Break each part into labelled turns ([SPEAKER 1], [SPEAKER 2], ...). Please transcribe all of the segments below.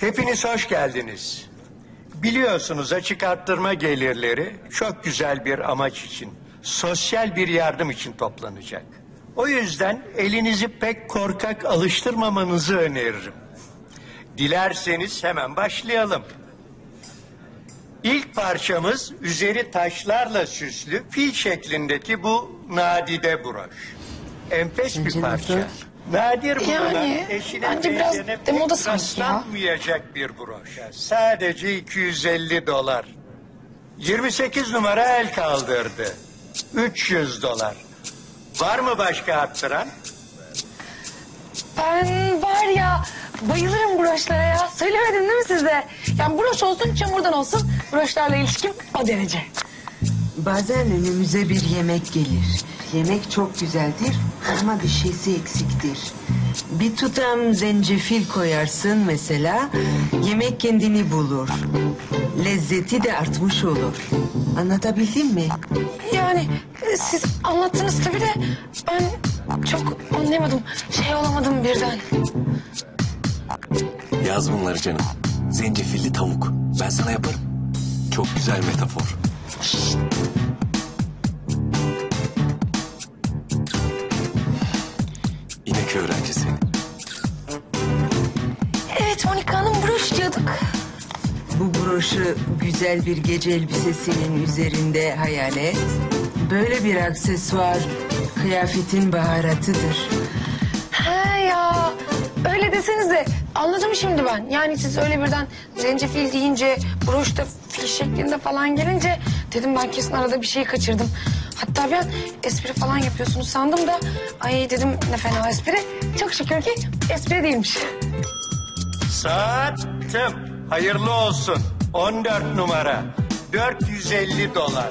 [SPEAKER 1] Hepiniz hoş geldiniz. Biliyorsunuz açık arttırma gelirleri çok güzel bir amaç için, sosyal bir yardım için toplanacak. O yüzden elinizi pek korkak alıştırmamanızı öneririm. Dilerseniz hemen başlayalım. İlk parçamız üzeri taşlarla süslü fil şeklindeki bu nadide broş. Enfes bir parça. Nadir bulunan
[SPEAKER 2] Yani,
[SPEAKER 1] eşine
[SPEAKER 2] bence biraz
[SPEAKER 1] benzene pek
[SPEAKER 2] demoda sanki ya.
[SPEAKER 1] rastlanmayacak bir broş. Sadece 250 dolar. 28 numara el kaldırdı. 300 dolar. Var mı başka arttıran?
[SPEAKER 2] Ben var ya bayılırım broşlara ya. Söylemedim değil mi size? Yani broş olsun çamurdan olsun broşlarla ilişkim o derece.
[SPEAKER 3] Bazen önümüze bir yemek gelir. Yemek çok güzeldir ama bir şeysi eksiktir. Bir tutam zencefil koyarsın mesela, yemek kendini bulur. Lezzeti de artmış olur. Anlatabildim mi?
[SPEAKER 2] Yani e, siz anlattınız tabii de ben çok anlayamadım. Şey olamadım birden.
[SPEAKER 4] Yaz bunları canım. Zencefilli tavuk. Ben sana yaparım. Çok güzel metafor. İnek
[SPEAKER 3] Broşu güzel bir gece elbisesinin üzerinde hayal et. Böyle bir aksesuar kıyafetin baharatıdır.
[SPEAKER 2] He ya öyle desenize anladım şimdi ben. Yani siz öyle birden zencefil deyince broş da fil şeklinde falan gelince dedim ben kesin arada bir şey kaçırdım. Hatta ben espri falan yapıyorsunuz sandım da ay dedim ne fena espri. Çok şükür ki espri değilmiş.
[SPEAKER 1] Sattım. Hayırlı olsun. 14 numara. 450 dolar.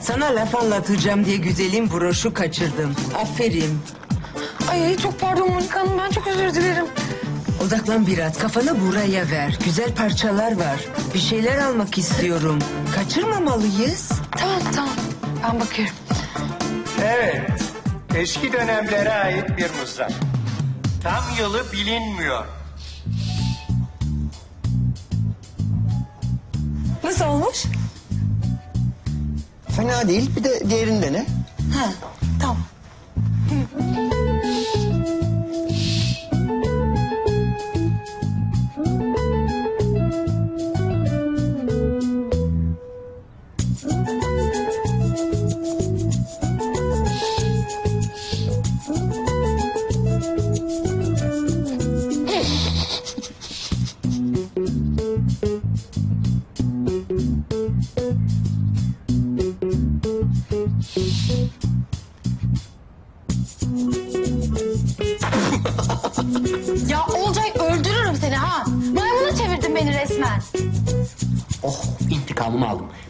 [SPEAKER 3] Sana laf anlatacağım diye güzelim broşu kaçırdım. Aferin.
[SPEAKER 2] Ay çok pardon Monika Hanım ben çok özür dilerim.
[SPEAKER 3] Odaklan biraz kafanı buraya ver. Güzel parçalar var. Bir şeyler almak istiyorum. Kaçırmamalıyız.
[SPEAKER 2] Tamam tamam ben bakıyorum.
[SPEAKER 1] Evet. Eski dönemlere ait bir mızrak. Tam yılı bilinmiyor.
[SPEAKER 2] Nasıl olmuş?
[SPEAKER 5] Fena değil. Bir de diğerini dene.
[SPEAKER 2] Ha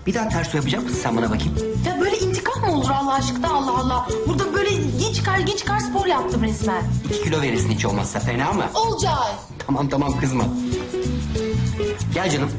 [SPEAKER 6] Bir daha ters yapacak mısın sen bana bakayım?
[SPEAKER 7] Ya böyle intikam mı olur Allah aşkına Allah Allah. Burada böyle genç çıkar genç çıkar spor yaptım resmen.
[SPEAKER 6] İki kilo verirsin hiç olmazsa fena mı?
[SPEAKER 7] Olcay.
[SPEAKER 6] Tamam tamam kızma. Gel canım.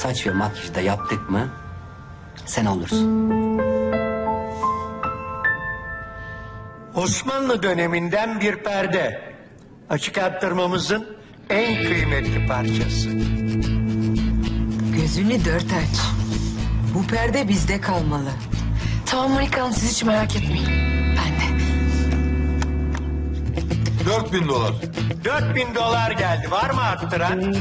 [SPEAKER 6] Saç ve makyajı da yaptık mı sen olursun.
[SPEAKER 1] Osmanlı döneminden bir perde. Açık arttırmamızın en kıymetli parçası.
[SPEAKER 3] Gözünü dört aç. Bu perde bizde kalmalı.
[SPEAKER 2] Tamam Hanım siz hiç merak etmeyin.
[SPEAKER 8] 4000 dolar.
[SPEAKER 1] 4000 dolar geldi. Var mı arttıran?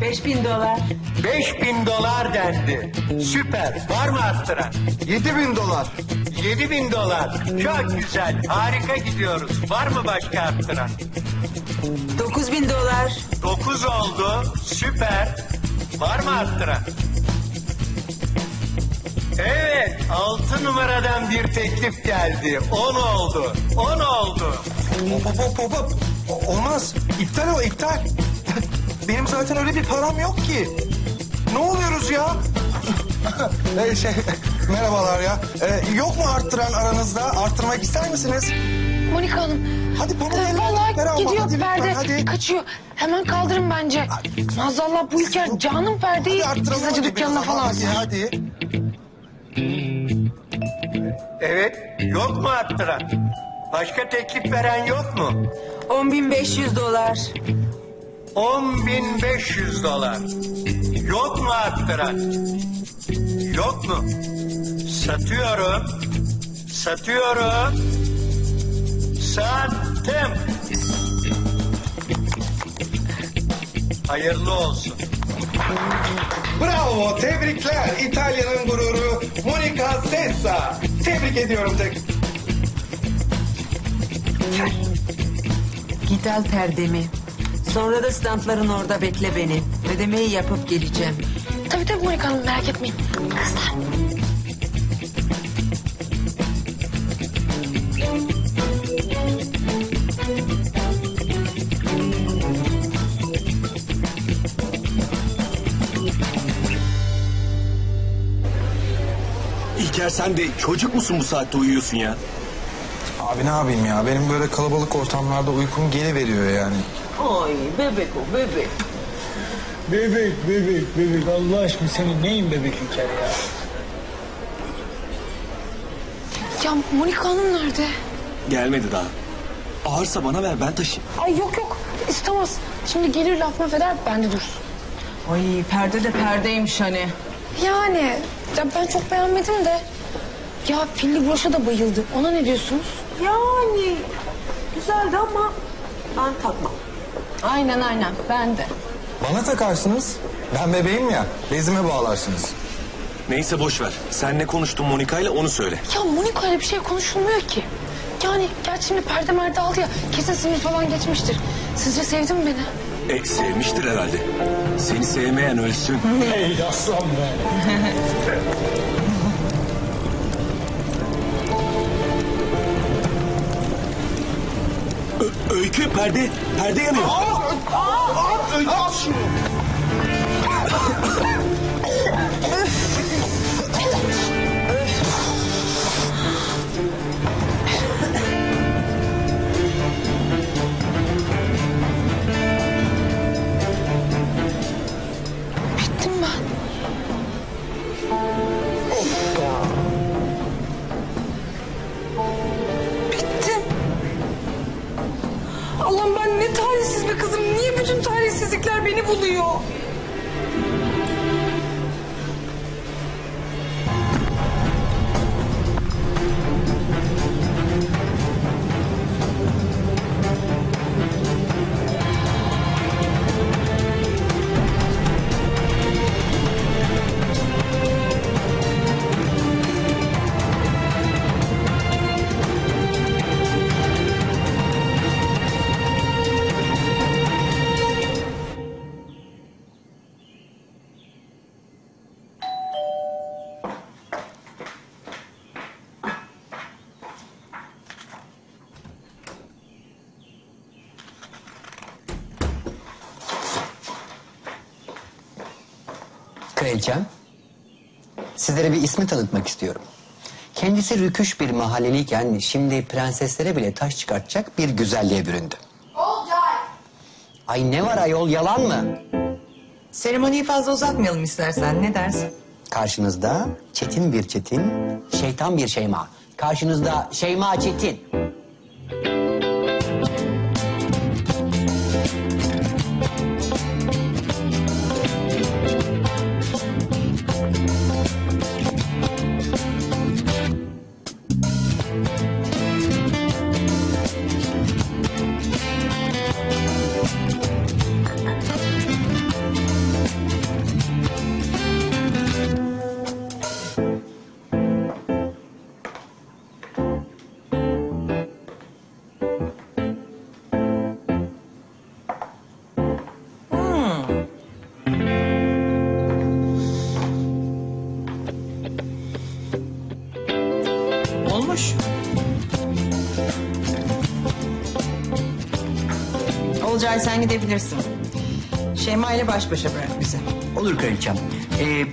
[SPEAKER 3] Beş bin dolar.
[SPEAKER 1] 5000 dolar dendi. Süper. Var mı arttıran?
[SPEAKER 8] 7000 dolar.
[SPEAKER 1] 7000 dolar. Çok güzel. Harika gidiyoruz. Var mı başka arttıran?
[SPEAKER 3] Dokuz bin dolar.
[SPEAKER 1] 9 oldu. Süper. Var mı arttıran? Evet, altı numaradan bir teklif geldi. On oldu, on oldu.
[SPEAKER 8] Hop hop hop hop hop. O- Olmaz. İptal o iptal. Benim zaten öyle bir param yok ki. Ne oluyoruz ya? Ee, şey, merhabalar ya. Ee, yok mu arttıran aranızda? Arttırmak ister misiniz?
[SPEAKER 2] Monika Hanım.
[SPEAKER 8] Hadi bana
[SPEAKER 2] e,
[SPEAKER 8] helal
[SPEAKER 2] Vallahi
[SPEAKER 8] ver ama,
[SPEAKER 2] gidiyor
[SPEAKER 8] hadi lütfen,
[SPEAKER 2] perde.
[SPEAKER 8] hadi.
[SPEAKER 2] Kaçıyor. Hemen kaldırın bence. Maazallah bu İlker canım perdeyi
[SPEAKER 8] Hadi arttıralım
[SPEAKER 2] pizzacı
[SPEAKER 8] hadi
[SPEAKER 2] dükkanına
[SPEAKER 8] ama,
[SPEAKER 2] falan.
[SPEAKER 8] Hadi hadi.
[SPEAKER 1] Evet, yok mu arttıran? Başka teklif veren yok mu?
[SPEAKER 3] 10.500 dolar.
[SPEAKER 1] 10.500 dolar. Yok mu arttıran? Yok mu? Satıyorum. Satıyorum. Sattım. Hayırlı olsun.
[SPEAKER 8] Bravo, tebrikler. İtalya'nın gururu Monica Sessa. Tebrik ediyorum tek.
[SPEAKER 3] Git al perdemi. Sonra da standların orada bekle beni. Ödemeyi yapıp geleceğim.
[SPEAKER 2] Tabii tabii Monika Hanım merak etmeyin. Kızlar.
[SPEAKER 4] İlker sen de çocuk musun bu saatte uyuyorsun ya?
[SPEAKER 8] Abi ne yapayım ya? Benim böyle kalabalık ortamlarda uykum geliveriyor yani.
[SPEAKER 3] Ay bebek o bebek.
[SPEAKER 9] Bebek, bebek, bebek. Allah aşkına senin neyin bebek İlker ya?
[SPEAKER 2] Ya Monika Hanım nerede?
[SPEAKER 4] Gelmedi daha. Ağırsa bana ver ben taşıyayım.
[SPEAKER 2] Ay yok yok istemez. Şimdi gelir laf maf eder bende dursun.
[SPEAKER 3] Ay perde de perdeymiş hani.
[SPEAKER 2] Yani ya ben çok beğenmedim de. Ya filli broşa da bayıldı. Ona ne diyorsunuz?
[SPEAKER 3] Yani güzeldi ama ben takmam.
[SPEAKER 2] Aynen aynen ben de.
[SPEAKER 8] Bana takarsınız. Ben bebeğim ya. Bezime bağlarsınız.
[SPEAKER 4] Neyse boş ver. Sen ne konuştun Monika ile onu söyle.
[SPEAKER 2] Ya Monika ile bir şey konuşulmuyor ki. Yani gerçi şimdi perde merde aldı ya kesin sinir falan geçmiştir. Sizce sevdi mi beni?
[SPEAKER 4] E sevmiştir herhalde. Seni sevmeyen ölsün.
[SPEAKER 9] Ey aslan be.
[SPEAKER 4] öykü perde. Perde yanıyor.
[SPEAKER 2] Bittim
[SPEAKER 6] Kraliçem, sizlere bir ismi tanıtmak istiyorum. Kendisi rüküş bir mahalleliyken şimdi prenseslere bile taş çıkartacak bir güzelliğe büründü. Ay ne var ayol yalan mı?
[SPEAKER 3] Seremoniyi fazla uzatmayalım istersen ne dersin?
[SPEAKER 6] Karşınızda çetin bir çetin, şeytan bir şeyma. Karşınızda şeyma çetin.
[SPEAKER 5] Olcay sen gidebilirsin. Şeyma ile baş başa bırak bizi.
[SPEAKER 6] Olur kraliçem. Ee,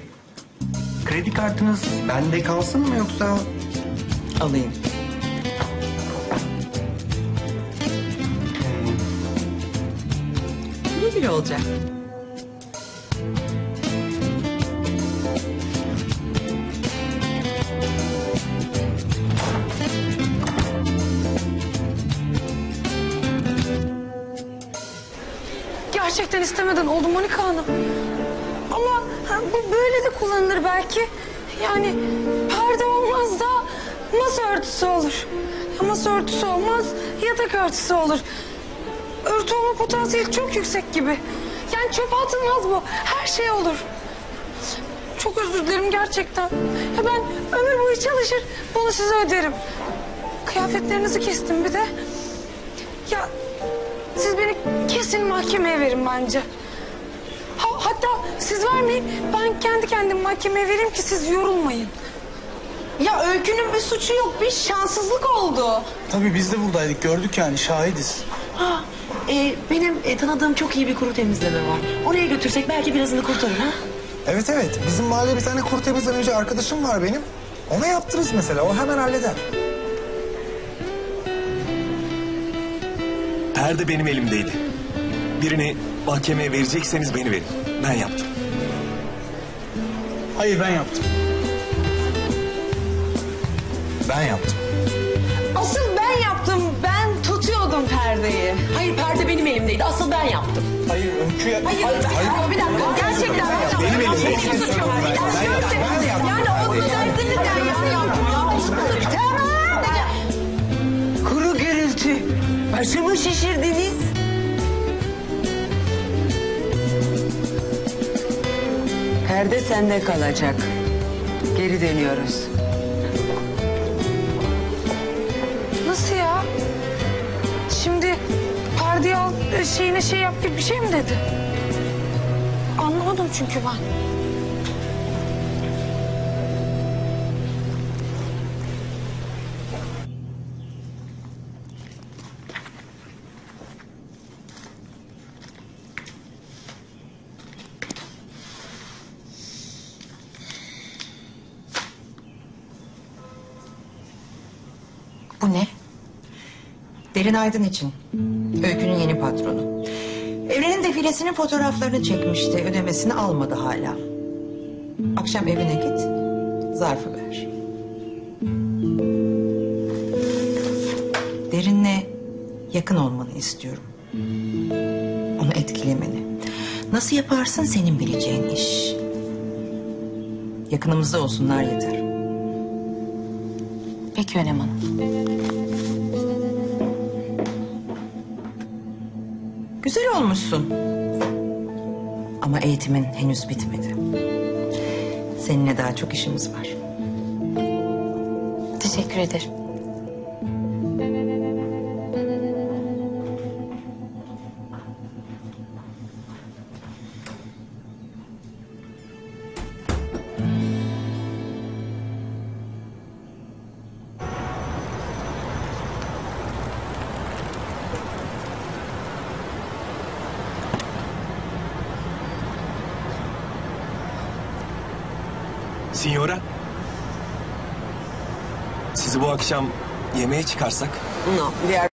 [SPEAKER 6] kredi kartınız bende kalsın mı yoksa?
[SPEAKER 5] Alayım. Güle güle olacak.
[SPEAKER 2] Gerçekten istemeden oldu Monika Hanım. Ama bu böyle de kullanılır belki. Yani perde olmaz da masa örtüsü olur. Ya masa örtüsü olmaz, yatak örtüsü olur. Örtü olma potansiyeli çok yüksek gibi. Yani çöpe atılmaz bu. Her şey olur. Çok özür dilerim gerçekten. Ya ben ömür boyu çalışır, bunu size öderim. Kıyafetlerinizi kestim bir de. Ya siz beni kesin mahkemeye verin bence. Ha, hatta siz vermeyin ben kendi kendimi mahkemeye vereyim ki siz yorulmayın.
[SPEAKER 7] Ya Öykü'nün bir suçu yok. Bir şanssızlık oldu.
[SPEAKER 9] Tabii biz de buradaydık gördük yani şahidiz.
[SPEAKER 10] Ha, e, benim e, tanıdığım çok iyi bir kuru temizleme var. Oraya götürsek belki birazını kurtarır ha?
[SPEAKER 8] Evet evet. Bizim mahallede bir tane kuru temizlemeci arkadaşım var benim. Ona yaptırırız mesela. O hemen halleder.
[SPEAKER 4] Perde benim elimdeydi. Birini mahkemeye verecekseniz beni verin. Ben yaptım.
[SPEAKER 9] Hayır ben yaptım.
[SPEAKER 8] Ben yaptım.
[SPEAKER 7] Asıl ben yaptım. Ben tutuyordum perdeyi.
[SPEAKER 10] Hayır perde benim elimdeydi. Asıl ben yaptım.
[SPEAKER 9] Hayır öykü ya...
[SPEAKER 7] Hayır, hayır. bir
[SPEAKER 3] Başımı şişirdiniz. Perde sende kalacak. Geri dönüyoruz.
[SPEAKER 2] Nasıl ya? Şimdi perdeyi al şeyine şey yap gibi bir şey mi dedi? Anlamadım çünkü ben.
[SPEAKER 5] Bu ne? Derin Aydın için. Öykünün yeni patronu. Evrenin defilesinin fotoğraflarını çekmişti. Ödemesini almadı hala. Akşam evine git. Zarfı ver. Derinle yakın olmanı istiyorum. Onu etkilemeni. Nasıl yaparsın senin bileceğin iş. Yakınımızda olsunlar yeter.
[SPEAKER 10] Peki Önem Hanım.
[SPEAKER 5] Güzel olmuşsun. Ama eğitimin henüz bitmedi. Seninle daha çok işimiz var.
[SPEAKER 10] Teşekkür ederim.
[SPEAKER 4] Signora. Sizi bu akşam yemeğe çıkarsak?
[SPEAKER 3] No, diğer